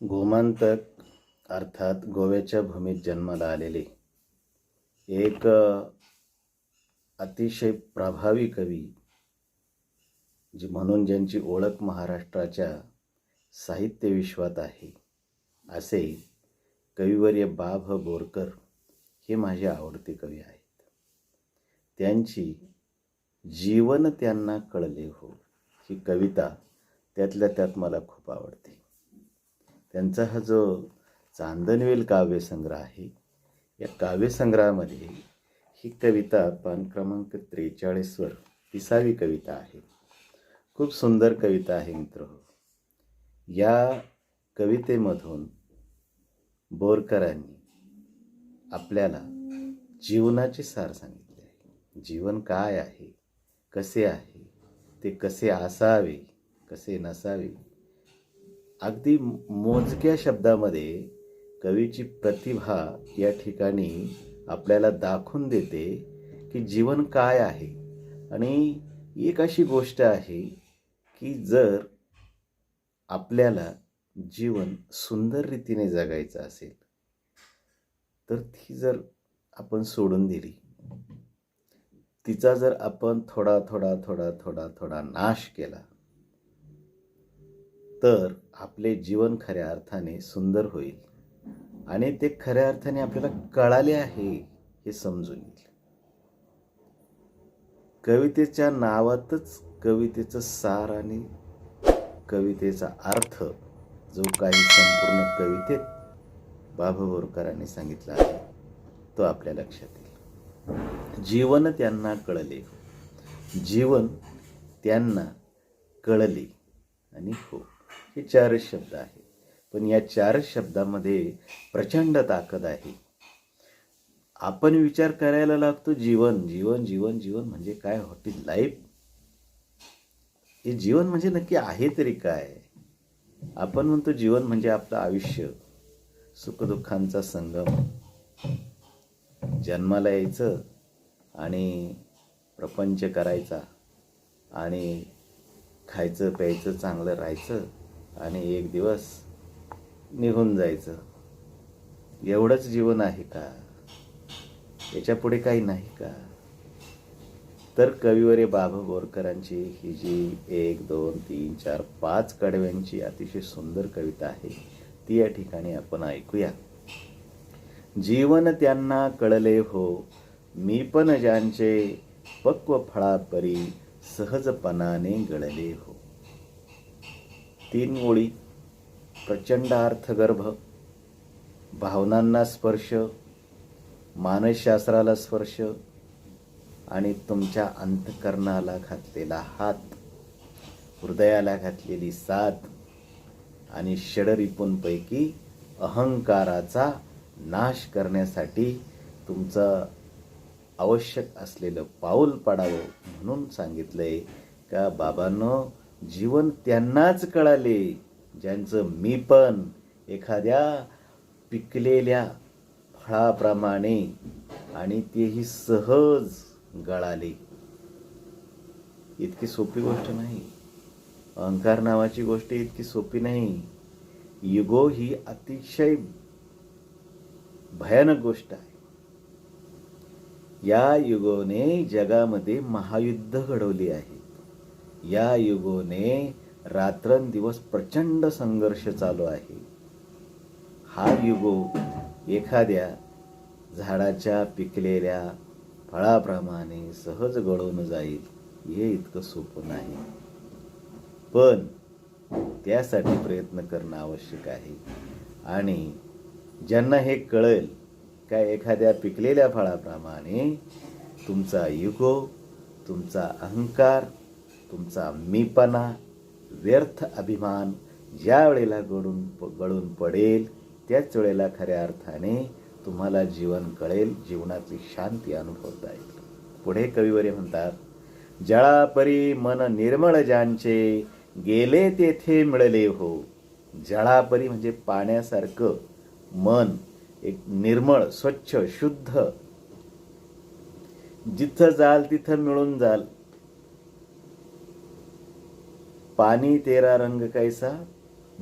गोमांतक अर्थात गोव्याच्या भूमीत जन्माला आलेले. एक अतिशय प्रभावी कवी जी म्हणून ज्यांची ओळख महाराष्ट्राच्या साहित्य विश्वात आहे असे कविवर्य बा भ बोरकर हे माझे आवडते कवी आहेत. त्यांची जीवन त्यांना कळले हो ही कविता त्यातल्या त्यात मला खूप आवडते. त्यांचा हा जो चांदनवेल काव्यसंग्रह आहे या काव्यसंग्रहामध्ये ही कविता पान क्रमांक त्रेचाळीसवर तिसावी कविता आहे. खूप सुंदर कविता आहे मित्र. या कवितेमधून बोरकरांनी आपल्याला जीवनाचे सार सांगितले आहे. जीवन काय आहे कसे आहे ते कसे असावे कसे नसावे अगदी मोजक्या शब्दामध्ये कवीची प्रतिभा या ठिकाणी आपल्याला दाखवून देते की जीवन काय आहे. आणि एक अशी गोष्ट आहे की जर आपल्याला जीवन सुंदर रीतीने जगायचं असेल तर ती जर आपण सोडून दिली तिचा जर आपण थोडा थोडा थोडा थोडा थोडा नाश केला तर आपले जीवन खऱ्या अर्थाने सुंदर होईल. आणि ते खऱ्या अर्थाने आपल्याला कळाले आहे हे समजून येईल. कवितेच्या नावातच कवितेचं सार आणि कवितेचा अर्थ जो काही संपूर्ण कवितेत बाबा बोरकरांनी सांगितला आहे तो आपल्या लक्षात येईल. जीवन त्यांना कळले. जीवन त्यांना कळले आणि हो. हे चारच शब्द आहेत. पण या चारच शब्दामध्ये प्रचंड ताकद आहे. आपण विचार करायला लागतो जीवन जीवन जीवन जीवन म्हणजे काय? हॉटेल लाईफ हे जीवन म्हणजे नक्की आहे तरी काय? आपण म्हणतो जीवन म्हणजे आपलं आयुष्य सुखदुःखांचा संगम. जन्माला यायचं आणि प्रपंच करायचा आणि खायचं प्यायचं चांगलं राहायचं. आणि एक दिवस निघून जायचं. एवढंच जीवन आहे का? याच्यापुढे काही नाही का? तर कविवरे बाबा बोरकरांची ही जी एक दोन तीन चार पाच कडव्यांची अतिशय सुंदर कविता आहे ती या ठिकाणी आपण ऐकूया. जीवन त्यांना कळले हो मी पण ज्यांचे पक्व फळापरी सहजपणाने गळले हो. तीन ओळी प्रचंड अर्थगर्भ भावनांना स्पर्श मानसशास्त्राला स्पर्श आणि तुमच्या अंतकरणाला घातलेला हात हृदयाला घातलेली साथ आणि षडरिपूंपैकी अहंकाराचा नाश करण्यासाठी तुमचं आवश्यक असलेलं पाऊल पाडावं म्हणून सांगितलंय. का बाबांनो जीवन त्यांनाच कळाले ज्यांचं मी पण एखाद्या पिकलेल्या फळाप्रमाणे आणि तेही सहज गळाले. इतकी सोपी गोष्ट नाही. अहंकार नावाची गोष्ट इतकी सोपी नाही. युगो ही अतिशय भयानक गोष्ट आहे. या युगोने जगामध्ये महायुद्ध घडवली आहे. या युगोने रात्रंदिवस प्रचंड संघर्ष चालू आहे. हा युगो एखाद्या झाडाच्या पिकलेल्या फळाप्रमाणे सहज गळून जाईल हे इतकं सोपं नाही. पण त्यासाठी प्रयत्न करणं आवश्यक आहे. आणि ज्यांना हे कळेल का एखाद्या पिकलेल्या फळाप्रमाणे तुमचा युगो तुमचा अहंकार तुमचा मीपणा व्यर्थ अभिमान ज्या वेळेला गळून गळून पडेल. त्याच वेळेला खऱ्या अर्थाने तुम्हाला जीवन कळेल जीवनातली शांती अनुभवता येईल. पुढे कविवरे म्हणतात जळापरी मन निर्मळ ज्यांचे गेले तेथे मिळले हो. जळापरी म्हणजे पाण्यासारखं मन एक निर्मळ स्वच्छ शुद्ध. जिथं जाल तिथं मिळून जाल. पाणी तेरा रंग कैसा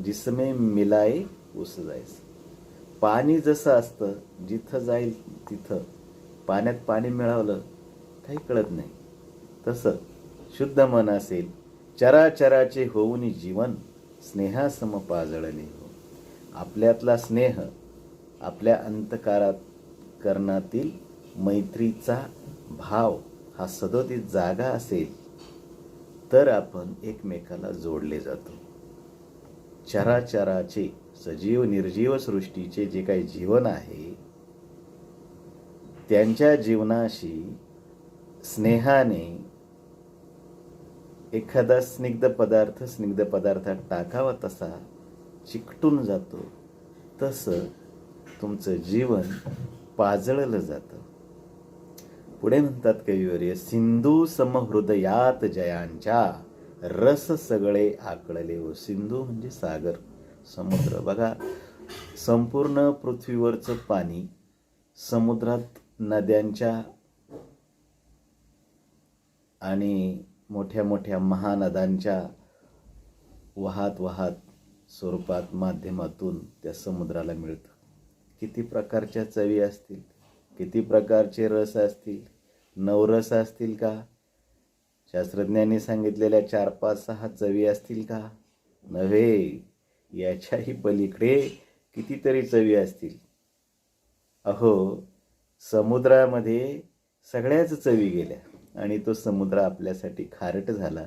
जिसमे मिलाय उस जायचं पाणी जसं असतं जिथं जाईल तिथं. पाण्यात पाणी मिळवलं काही कळत नाही. तसं शुद्ध मन असेल चराचराचे होऊन जीवन स्नेहासम पाजळले हो. आपल्यातला स्नेह आपल्या अंतकारात करणातील मैत्रीचा भाव हा सदोदित जागा असेल तर आपण एकमेकाला जोडले जातो. चराचराचे सजीव निर्जीव सृष्टीचे जे काही जीवन आहे त्यांच्या जीवनाशी स्नेहाने एखादा स्निग्ध पदार्थ स्निग्ध पदार्थात टाकावा तसा चिकटून जातो. तसं तुमचं जीवन पाजळलं जातं. पुढे म्हणतात कविवर्य सिंधू समहृदयात जयांच्या रस सगळे आकळले व सिंधू म्हणजे सागर समुद्र. बघा संपूर्ण पृथ्वीवरचं पाणी समुद्रात नद्यांच्या आणि मोठ्या मोठ्या महानद्यांच्या वाहत वाहत स्वरूपात माध्यमातून त्या समुद्राला मिळतं. किती प्रकारच्या चवी असतील किती प्रकारचे रस असतील नवरस असतील का? शास्त्रज्ञांनी सांगितलेल्या चार पाच सहा चवी असतील का? नव्हे. याच्याही पलीकडे कितीतरी चवी असतील. अहो समुद्रामध्ये सगळ्याच चवी गेल्या आणि तो समुद्र आपल्यासाठी खारट झाला.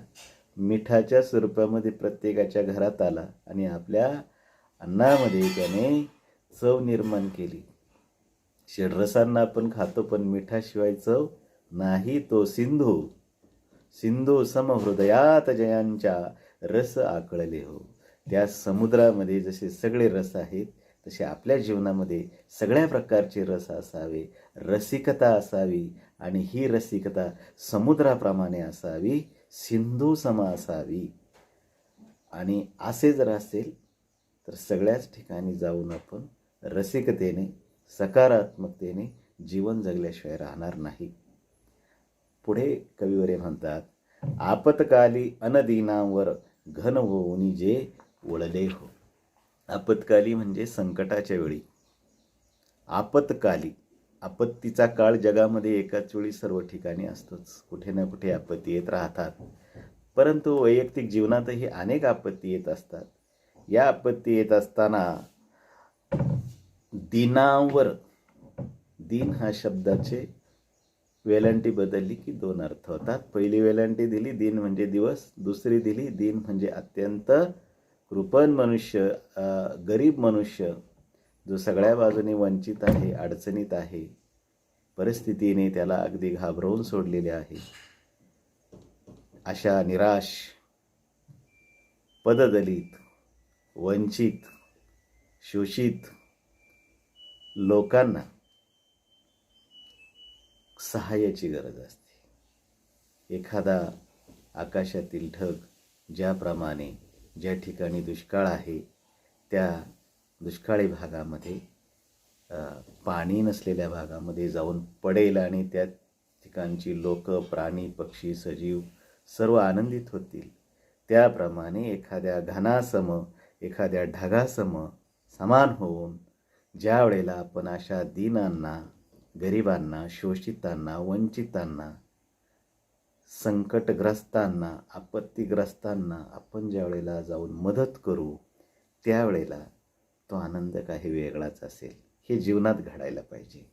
मिठाच्या स्वरूपामध्ये प्रत्येकाच्या घरात आला आणि आपल्या अन्नामध्ये त्याने चव निर्माण केली. षडरसांना आपण खातो पण मिठाशिवाय चव नाही तो सिंधू. सिंधू समहृदयात जयांच्या रस आकळले हो. त्या समुद्रामध्ये जसे सगळे रस आहेत तसे आपल्या जीवनामध्ये सगळ्या प्रकारचे रस असावे. रसिकता असावी आणि ही रसिकता समुद्राप्रमाणे असावी सिंधू सम असावी. आणि असे जर असेल तर सगळ्याच ठिकाणी जाऊन आपण रसिकतेने सकारात्मकतेने जीवन जगल्याशिवाय राहणार नाही. पुढे कविवरे म्हणतात आपत्काली अनदिनांवर घन होऊन जे वळले हो. आपत्काली म्हणजे संकटाच्या वेळी. आपत्काली आपत्तीचा काळ जगामध्ये एकाच वेळी सर्व ठिकाणी असतोच. कुठे ना कुठे आपत्ती येत राहतात. परंतु वैयक्तिक जीवनातही अनेक आपत्ती येत असतात. या आपत्ती येत असताना दिनावर दिन हा शब्दाचे वेलांटी बदलली की दोन अर्थ होतात. पहिली वेलांटी दिली दिन म्हणजे दिवस. दुसरी दिली दिन म्हणजे अत्यंत कृपण मनुष्य गरीब मनुष्य जो सगळ्या बाजूने वंचित आहे अडचणीत आहे. परिस्थितीने त्याला अगदी घाबरवून सोडलेले आहे. अशा निराश पददलित वंचित शोषित लोकांना सहाय्याची गरज असते. एखादा आकाशातील ढग ज्याप्रमाणे ज्या ठिकाणी दुष्काळ आहे त्या दुष्काळी भागामध्ये पाणी नसलेल्या भागामध्ये जाऊन पडेल आणि त्या ठिकाणची लोक प्राणी पक्षी सजीव सर्व आनंदित होतील. त्याप्रमाणे एखाद्या घनासम एखाद्या ढगासम समान होऊन ज्या वेळेला आपण अशा दिनांना गरिबांना शोषितांना वंचितांना संकटग्रस्तांना आपत्तीग्रस्तांना आपण ज्या वेळेला जाऊन मदत करू त्यावेळेला तो आनंद काही वेगळाच असेल. हे जीवनात घडायला पाहिजे.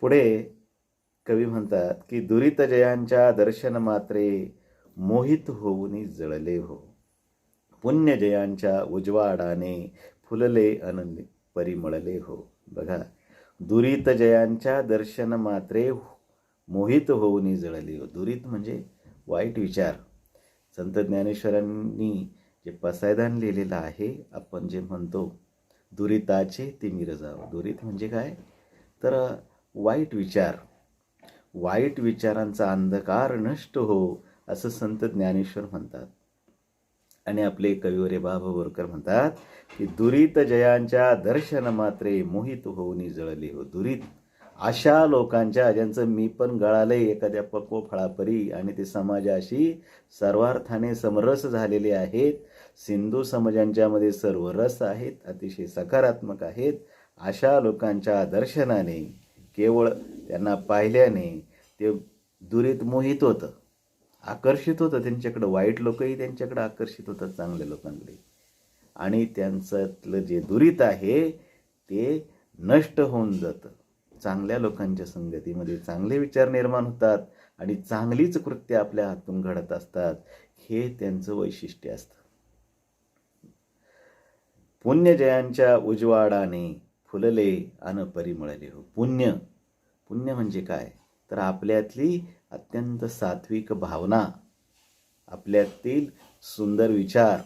पुढे कवी म्हणतात की दुरित जयांच्या दर्शन मात्रे मोहित होऊन जळले हो. पुण्य जयांच्या उजवाडाने फुलले अनन्य परिमळले हो. बघा दुरित जयांच्या दर्शन मात्रे मोहित होऊन जळली. हो दुरित म्हणजे वाईट विचार. संत ज्ञानेश्वरांनी जे पसायदान लिहिलेलं आहे आपण जे म्हणतो दुरिताचे तिमिर जाव दुरित म्हणजे काय? तर वाईट विचार. वाईट विचारांचा अंधकार नष्ट हो असं संत ज्ञानेश्वर म्हणतात. आणि आपले कविवरे बाबा बोरकर म्हणतात की दुरित जयांच्या दर्शन मात्रे मोहित होऊन जळले हो दुरित. अशा लोकांच्या ज्यांचं मी पण गळालंय एखाद्या पक्व फळापरी आणि ते समाजाशी सर्वार्थाने समरस झालेले आहेत. सिंधू समाजांच्यामध्ये सर्व रस आहेत अतिशय सकारात्मक आहेत. अशा लोकांच्या दर्शनाने केवळ त्यांना पाहिल्याने ते दुरीत मोहित होतं. आकर्षित होतं. त्यांच्याकडं वाईट लोकही त्यांच्याकडं आकर्षित होतात चांगल्या लोकांकडे. आणि त्यांच्यातलं जे दुरीत आहे ते नष्ट होऊन जातं. चांगल्या लोकांच्या संगतीमध्ये चांगले विचार निर्माण होतात आणि चांगलीच कृत्य आपल्या हातून घडत असतात हे त्यांचं वैशिष्ट्य असतं. पुण्यजयांच्या उजवाडाने फुलले अन परिमळले हो. पुण्य पुण्य म्हणजे काय? तर आपल्यातली अत्यंत सात्विक भावना आपल्यातील सुंदर विचार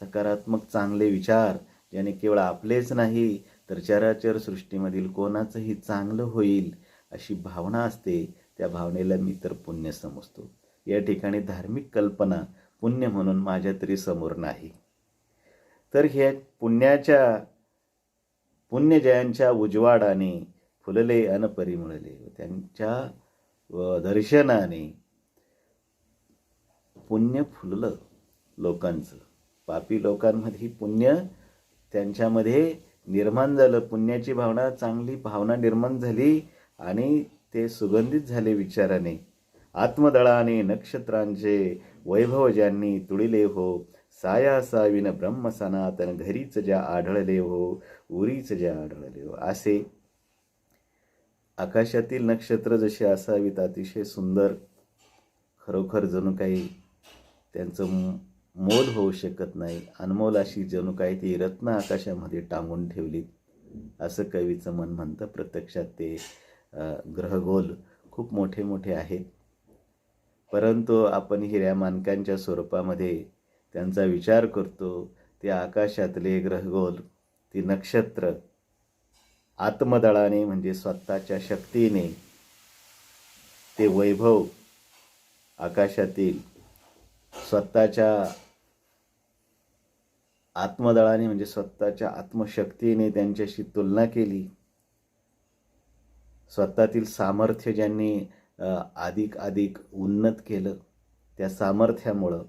सकारात्मक चांगले विचार ज्याने केवळ आपलेच नाही तर चराचर सृष्टीमधील कोणाचंही चांगलं होईल अशी भावना असते त्या भावनेला मी तर पुण्य समजतो. या ठिकाणी धार्मिक कल्पना पुण्य म्हणून माझ्या तरी समोर नाही. तर ह्या पुण्याच्या पुण्यजयांच्या उजवाडाने फुलले अनपरिमळले व त्यांच्या व दर्शनाने पुण्य फुललं लोकांचं. पापी लोकांमध्ये पुण्य त्यांच्यामध्ये निर्माण झालं. पुण्याची भावना चांगली भावना निर्माण झाली आणि ते सुगंधित झाले विचाराने. आत्मदळाने नक्षत्रांचे वैभव ज्यांनी तुळिले हो. साया साविन ब्रह्मसनातन घरीच ज्या आढळले हो उरीच ज्या आढळले हो. असे आकाशातील नक्षत्र जसे असावीत अतिशय सुंदर खरोखर जणू काही त्यांचं मोल होऊ शकत नाही. अनमोल अशी जणू काही ती रत्न आकाशामध्ये टांगून ठेवली असं कवीचं मन म्हणतं. प्रत्यक्षात ते ग्रहगोल खूप मोठे मोठे आहेत. परंतु आपण हिऱ्या मानकांच्या स्वरूपामध्ये त्यांचा विचार करतो ते आकाशातले ग्रहगोल ती नक्षत्र आत्मदळाने म्हणजे स्वतःच्या शक्तीने ते वैभव आकाशातील स्वतःच्या आत्मदळाने म्हणजे स्वतःच्या आत्मशक्तीने त्यांच्याशी तुलना केली. स्वतःतील सामर्थ्य ज्यांनी अधिक अधिक उन्नत केलं त्या सामर्थ्यामुळं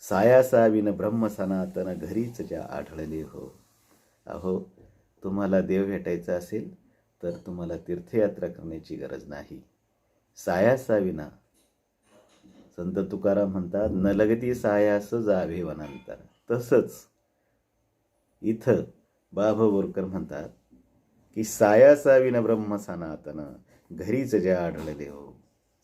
सायासाविन ब्रह्म सनातन घरीच ज्या आढळले हो. अहो तुम्हाला देव भेटायचा असेल तर तुम्हाला तीर्थयात्रा करण्याची गरज नाही. सायासाविना. संत तुकाराम म्हणतात न लगती सायास जावे वनांतर. तसंच इथं बाभ बोरकर म्हणतात की सायासाविन ब्रह्म सनातन घरीच ज्या आढळले हो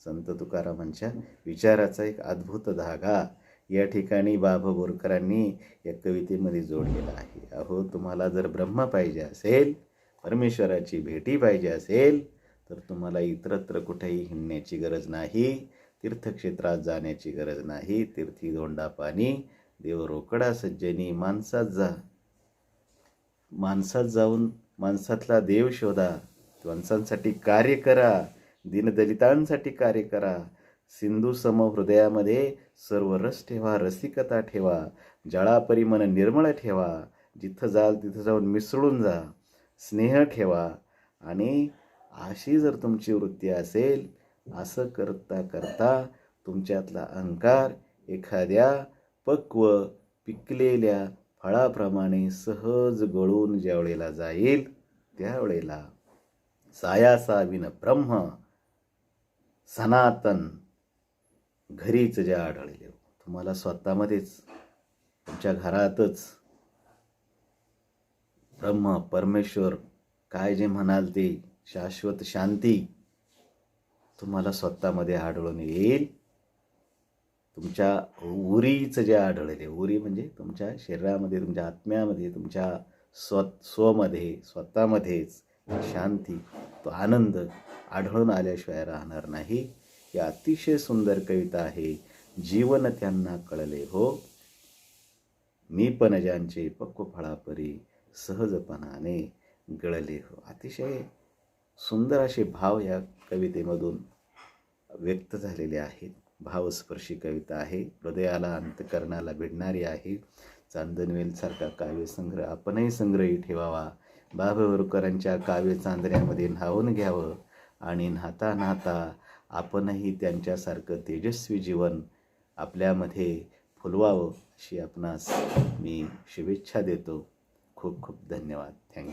संत तुकारामांच्या विचाराचा एक अद्भुत धागा या ठिकाणी बाबा बोरकरांनी या कवितेमध्ये जोडलेला आहे. अहो तुम्हाला जर ब्रह्म पाहिजे असेल परमेश्वराची भेटी पाहिजे असेल तर तुम्हाला इतरत्र कुठेही हिंडण्याची गरज नाही तीर्थक्षेत्रात जाण्याची गरज नाही तीर्थी धोंडा पाणी देव रोकडा सज्जनी माणसात जा. माणसात जाऊन माणसातला देव शोधा. माणसांसाठी कार्य करा. दीनदलितांसाठी कार्य करा. सिंधू सम हृदयामध्ये सर्व रस ठेवा रसिकता ठेवा जळापरी मन निर्मळ ठेवा जिथं जाल तिथं जाऊन मिसळून जा स्नेह ठेवा. आणि अशी जर तुमची वृत्ती असेल असं करता करता तुमच्यातला अहंकार एखाद्या पक्व पिकलेल्या फळाप्रमाणे सहज गळून ज्या वेळेला जाईल त्यावेळेला सायासाविन ब्रह्म सनातन घरीच ज्या आढळले हो, तुम्हाला स्वतःमध्येच तुमच्या घरातच ब्रह्म परमेश्वर काय जे म्हणाल ते शाश्वत शांती तुम्हाला स्वतःमध्ये आढळून येईल. तुमच्या उरीचं जे आढळले उरी म्हणजे तुमच्या शरीरामध्ये तुमच्या आत्म्यामध्ये तुमच्या स्व स्वमध्ये स्वतःमध्येच शांती तो आनंद आढळून आल्याशिवाय राहणार नाही. ही अतिशय सुंदर कविता आहे. जीवन त्यांना कळले हो. मी पण ज्यांचे पक्व फळापरी सहजपणाने गळले हो. अतिशय सुंदर असे भाव या कवितेमधून व्यक्त झालेले आहेत. भावस्पर्शी कविता आहे. हृदयाला अंतकरणाला भिडणारी आहे. चांदनवेलसारखा काव्यसंग्रह आपणही संग्रही ठेवावा. बाभवरकरांच्या काव्य चांदण्यामध्ये न्हावून घ्यावं आणि न्हाता न्हाता आपणही त्यांच्यासारखं तेजस्वी जीवन आपल्यामध्ये फुलवावं अशी आपणास मी शुभेच्छा देतो. खूप खूप धन्यवाद. थँक्यू